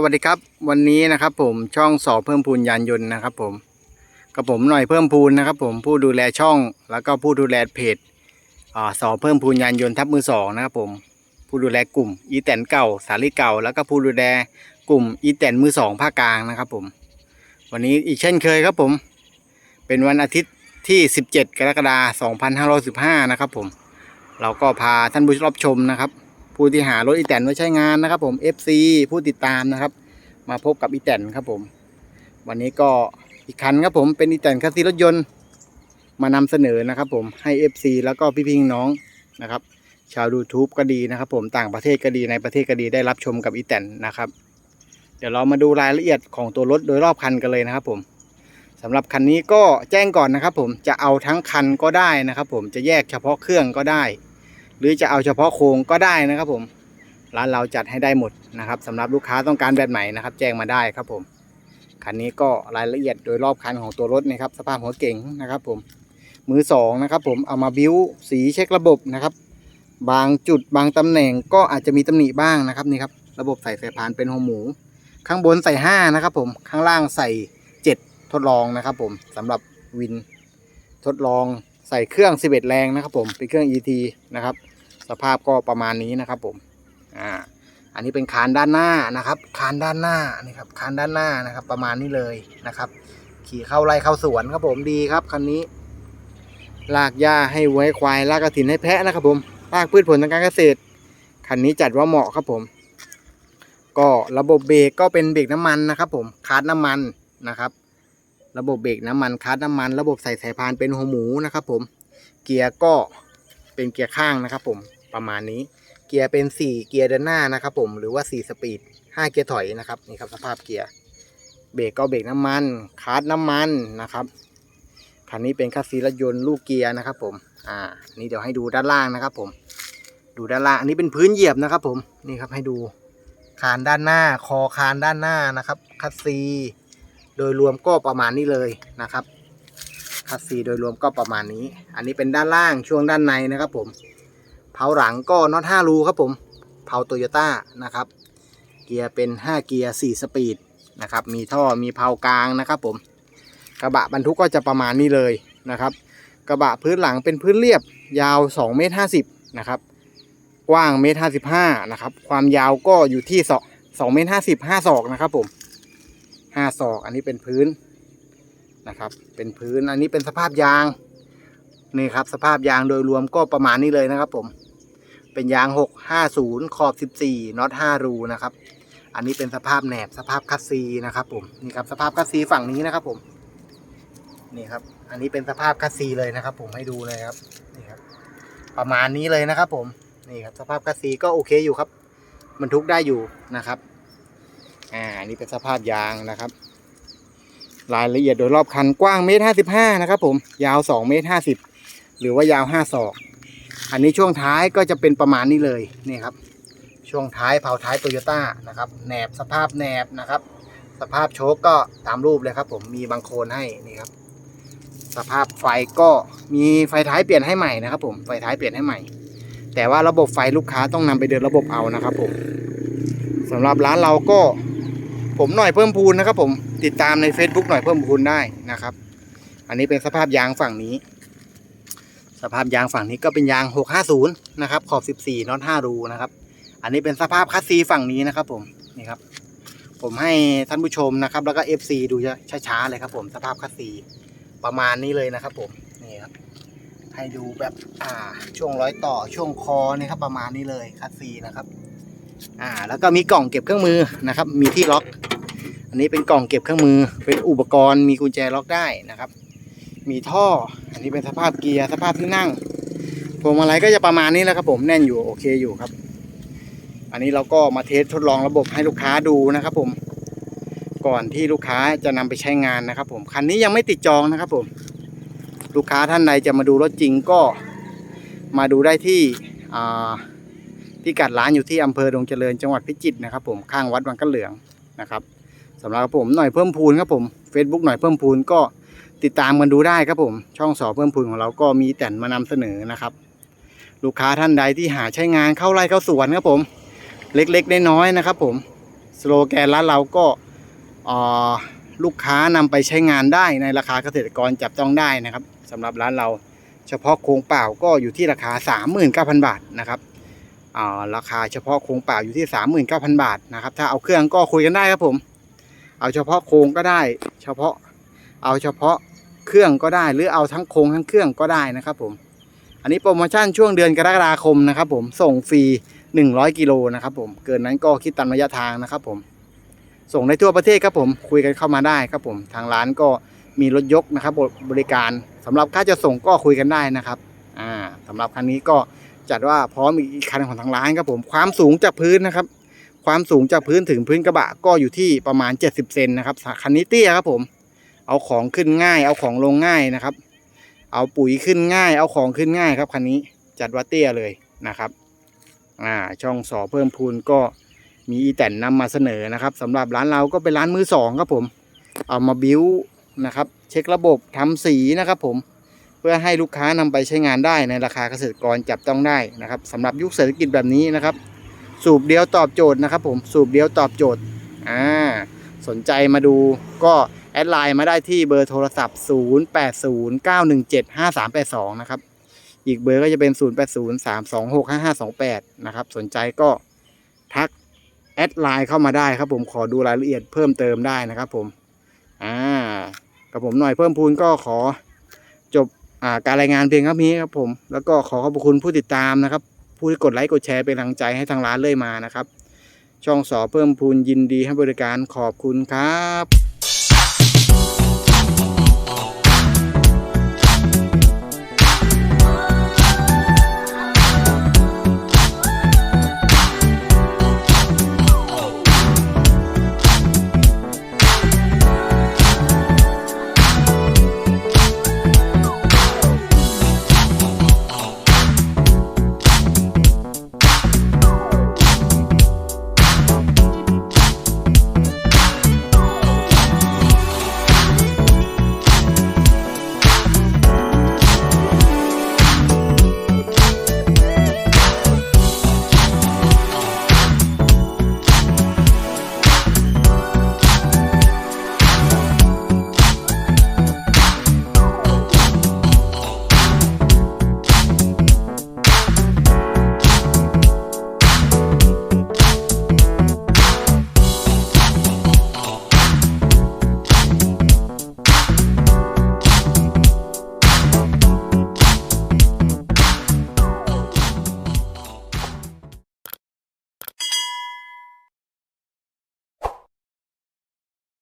สวัสดีครับวันนี้นะครับผมช่องสอเพิ่มพูนยานยนต์นะครับผมกับผมหน่อยเพิ่มพูนนะครับผมผู้ดูแลช่องแล้วก็ผู้ดูแลเพจอสอเพิ่มพูนยานยนต์ทับมือสองนะครับผมผู้ดูแลกลุ่มอีแตนเก่าสาลีเก่า แล้วก็ผู้ดูแลกลุ่มอีแตนมือสองภาคกลางนะครับผมวันนี้อีกเช่นเคยครับผม เป็นวันอาทิตย์ที่ 17 กรกฎาคม2515 นะครับผมเราก็พาท่านผู้รับชมนะครับ ผู้ที่หารถอีแตนไว้ใช้งานนะครับ ผม FC ผู้ติดตามนะครับ มาพบกับอีแตนครับผม วันนี้ก็อีกคันครับผมเป็นอีแตนคัสซีรถยนต์ มานำเสนอนะครับ ผมให้ FC แล้วก็พี่ๆน้องนะครับ ชาว YouTube ก็ดีนะครับ ผมต่างประเทศก็ดีในประเทศก็ดีได้รับชมกับอีแตนนะครับ เดี๋ยวเรามาดูรายละเอียดของตัวรถโดยรอบคันกันเลยนะครับ ผมสำหรับคันนี้ก็แจ้งก่อนนะครับ ผมจะเอาทั้งคันก็ได้นะครับ ผมจะแยกเฉพาะเครื่องก็ได้ หรือจะเอาเฉพาะโครงก็ได้นะครับผมร้านเราจัดให้ได้หมดนะครับสำหรับลูกค้าต้องการแบบไหนนะครับ แจ้งมาได้ครับผมคันนี้ก็รายละเอียดโดยรอบคันของตัวรถนะครับ สภาพหัวเก่งนะครับผมมือสองนะครับผมเอามาบิ้วสีเช็คระบบนะครับ บางจุดบางตำแหน่งก็อาจจะมีตำหนิบ้างนะครับนี่ครับระบบใส่สายพานเป็นหัวหมู ข้างบนใส่ห้านะครับผมข้างล่างใส่เจ็ดทดลองนะครับผมสำหรับวินทดลองใส่เครื่อง 11 แรงนะครับผมเป็นเครื่อง ET นะครับ สภาพก็ประมาณนี้นะครับผมอ่าอันนี้เป็นคานด้านหน้านะครับคานด้านหน้านี่ครับคานด้านหน้านะครับ ประมาณนี้เลยนะครับ ขี่เข้าไร่เข้าสวนครับผมดีครับคันนี้ ลากหญ้าให้ไว้ควายลากกระถินให้แพะนะครับผมลากพืชผลทางการเกษตรคันนี้จัดว่าเหมาะครับผม ก็ระบบเบรกก็เป็นเบรกน้ำมันนะครับผมคาร์ดน้ำมันนะครับ ระบบเบรกน้ำมันคาร์ดน้ำมัน ระบบใส่สายพานเป็นหัวหมูนะครับผมเกียร์ก็เป็นเกียร์ข้างนะครับผม ประมาณนี้ เกียร์เป็น 4 เกียร์เดินหน้านะครับผมหรือว่า 4 สปีด 5 เกียร์ถอยนะครับนี่ครับสภาพเกียร์ เบรกก็เบรกน้ำมันคาร์ดน้ำมันนะครับคันนี้เป็นคัสซีรถยนต์ลูกเกียร์นะครับผมอ่านี่เดี๋ยวให้ดูด้านล่างนะครับผม ดูด้านล่างอันนี้เป็นพื้นเหยียบนะครับผมนี่ครับให้ดูคานด้านหน้าคอคานด้านหน้านะครับคัสซีโดยรวมก็ประมาณนี้เลยนะครับคัสซีโดยรวมก็ประมาณนี้ อันนี้เป็นด้านล่างช่วงด้านในนะครับผม เผาหลังก็น็อต5รูครับผมเผาโตโยต้านะครับ เกียร์เป็น 5 เกียร์4สปีดนะครับ มีท่อมีเผากลางนะครับผมกระบะบรรทุกก็จะประมาณนี้เลยนะครับ กระบะพื้นหลังเป็นพื้นเรียบยาว2เมตร50นะครับกว้างเมตร55นะครับ ความยาวก็อยู่ที่2เมตร50 5ศอกนะครับผม5ศอกอันนี้เป็นพื้นนะครับ เป็นพื้นอันนี้เป็นสภาพยางนี่ครับ สภาพยางโดยรวมก็ประมาณนี้เลยนะครับผม เป็นยาง 650 ขอบ 14น็อต5รูนะครับ อันนี้เป็นสภาพแหนบสภาพคัสซีนะครับผมนี่ครับสภาพคัสซีฝั่งนี้นะครับผมนี่ครับ อันนี้เป็นสภาพคัสซีเลยนะครับ ผมให้ดูเลยครับนี่ครับ ประมาณนี้เลยนะครับผมนี่ครับสภาพคัสซีก็โอเคอยู่ครับบรรทุกได้อยู่นะครับอ่าอันนี้เป็นสภาพยางนะครับ รายละเอียดโดยรอบคันกว้างเมตรห้าสิบห้านะครับ ผมยาวสองเมตรห้าสิบหรือว่ายาวห้าศอก อันนี้ช่วงท้ายก็จะเป็นประมาณนี้เลยนี่ครับ ช่วงท้ายเผาท้ายโตโยต้านะครับแหนบสภาพแหนบนะครับ สภาพโชคก็ตามรูปเลยครับ ผมมีบางโคนให้นี่ครับ สภาพไฟก็มีไฟท้ายเปลี่ยนให้ใหม่นะครับ ผมไฟท้ายเปลี่ยนให้ใหม่ แต่ว่าระบบไฟลูกค้าต้องนำไปเดินระบบเอานะครับ ผมสำหรับร้านเราก็ผมหน่อยเพิ่มพูนนะครับ ผมติดตามใน Facebook หน่อยเพิ่มพูนได้นะครับ อันนี้เป็นสภาพยางฝั่งนี้ สภาพยางฝั่งนี้ก็เป็นยาง 650 นะครับ ขอบ 14น็อต5รูนะครับ อันนี้เป็นสภาพคัสซีฝั่งนี้นะครับ ผมนี่ครับ ผมให้ท่านผู้ชมนะครับ แล้วก็ FC ดูช้าๆเลยครับ ผมสภาพคัสซีประมาณนี้เลยนะครับ ผมนี่ครับให้ดูแบบอ่าช่วงร้อยต่อช่วงคอนี่ครับประมาณนี้เลยคัสซีนะครับอ่าแล้วก็มีกล่องเก็บเครื่องมือนะครับ มีที่ล็อก อันนี้เป็นกล่องเก็บเครื่องมือ เป็นอุปกรณ์มีกุญแจล็อกได้นะครับ มีท่อ อันนี้เป็นสภาพเกียร์สภาพที่นั่งพวงมาลัยก็จะประมาณนี้แหล้วครับผมแน่นอยู่โอเคอยู่ครับ อันนี้เราก็มาเทสทดลองระบบให้ลูกค้าดูนะครับ ผม ก่อนที่ลูกค้าจะนำไปใช้งานนะครับ ผมคันนี้ยังไม่ติดจองนะครับ ผม ลูกค้าท่านใดจะมาดูรถจริงก็ มาดูได้ที่อ่าพิกัดร้านอยู่ที่อำเภอดงเจริญจังหวัดพิจิตรนะครับ ผมข้างวัดวังกะเหลืองนะครับสำหรับผมหน่อยเพิ่มพูนครับผม Facebook หน่อยเพิ่มพูนก็ ติดตามกันดูได้ครับผม ช่องสอเพิ่มพูนของเราก็มีแต่นมานำเสนอนะครับ ลูกค้าท่านใดที่หาใช้งานเข้าไร่เข้าสวนครับผม เล็กๆน้อยๆนะครับ ผมสโลแกนร้านเราก็ลูกค้านำไปใช้งานได้ในราคาเกษตรกรจับต้องได้นะครับสำหรับร้านเรา เฉพาะโครงเปล่าก็อยู่ที่ราคา 39,000 บาทนะครับราคาเฉพาะโครงเปล่าอยู่ที่ 39,000 บาทนะครับ ถ้าเอาเครื่องก็คุยกันได้ครับผม เอาเฉพาะโครงก็ได้ เฉพาะ เอาเฉพาะ เครื่องก็ได้ หรือเอาทั้งโครงทั้งเครื่องก็ได้นะครับผม อันนี้โปรโมชั่นช่วงเดือนกรกฎาคมนะครับผมส่งฟรี 100 กิโลนะครับผมเกินนั้นก็คิดตามระยะทางนะครับผม ส่งได้ทั่วประเทศครับผมคุยกันเข้ามาได้ครับผมทางร้านก็มีรถยกนะครับบริการสำหรับค่าจะส่งก็คุยกันได้นะครับอ่าสำหรับคันนี้ก็จัดว่าพร้อมอีกคันของทางร้านครับผมความสูงจากพื้นนะครับ ความสูงจากพื้นถึงพื้นกระบะก็อยู่ที่ประมาณ 70 เซนนะครับคันนี้เตี้ยครับผม เอาของขึ้นง่าย เอาของลงง่ายนะครับ เอาปุ๋ยขึ้นง่าย เอาของขึ้นง่ายครับคันนี้จัดว่าเตี้ยเลยนะครับอ่าช่องสอเพิ่มพูนก็มีอีแตนนำมาเสนอนะครับสำหรับร้านเราก็เป็นร้านมือสองครับผม เอามาบิ้วนะครับ เช็คระบบทำสีนะครับผมเพื่อให้ลูกค้านำไปใช้งานได้ในราคาเกษตรกรจับต้องได้นะครับสำหรับยุคเศรษฐกิจแบบนี้นะครับ สูบเดียวตอบโจทย์นะครับ ผมสูบเดียวตอบโจทย์อ่าสนใจมาดูก็ ดไลน์มาได้ที่เบอร์โทรศัพท์ 0809175382 นะครับ อีกเบอร์ก็จะเป็น 0803265528 นะครับ สนใจก็ทักแอดไลน์เข้ามาได้ครับผมขอดูรายละเอียดเพิ่มเติมได้นะครับผมอ่ากับผมหน่อยเพิ่มพูนก็ขอจบอ่าการรายงานเพียงเท่านี้ครับผม แล้วก็ขอขอบคุณผู้ติดตามนะครับ ผู้ที่กดไลค์กดแชร์เป็นกำลังใจให้ทางร้านเลยมานะครับ ช่องสอเพิ่มพูนยินดีให้บริการขอบคุณครับ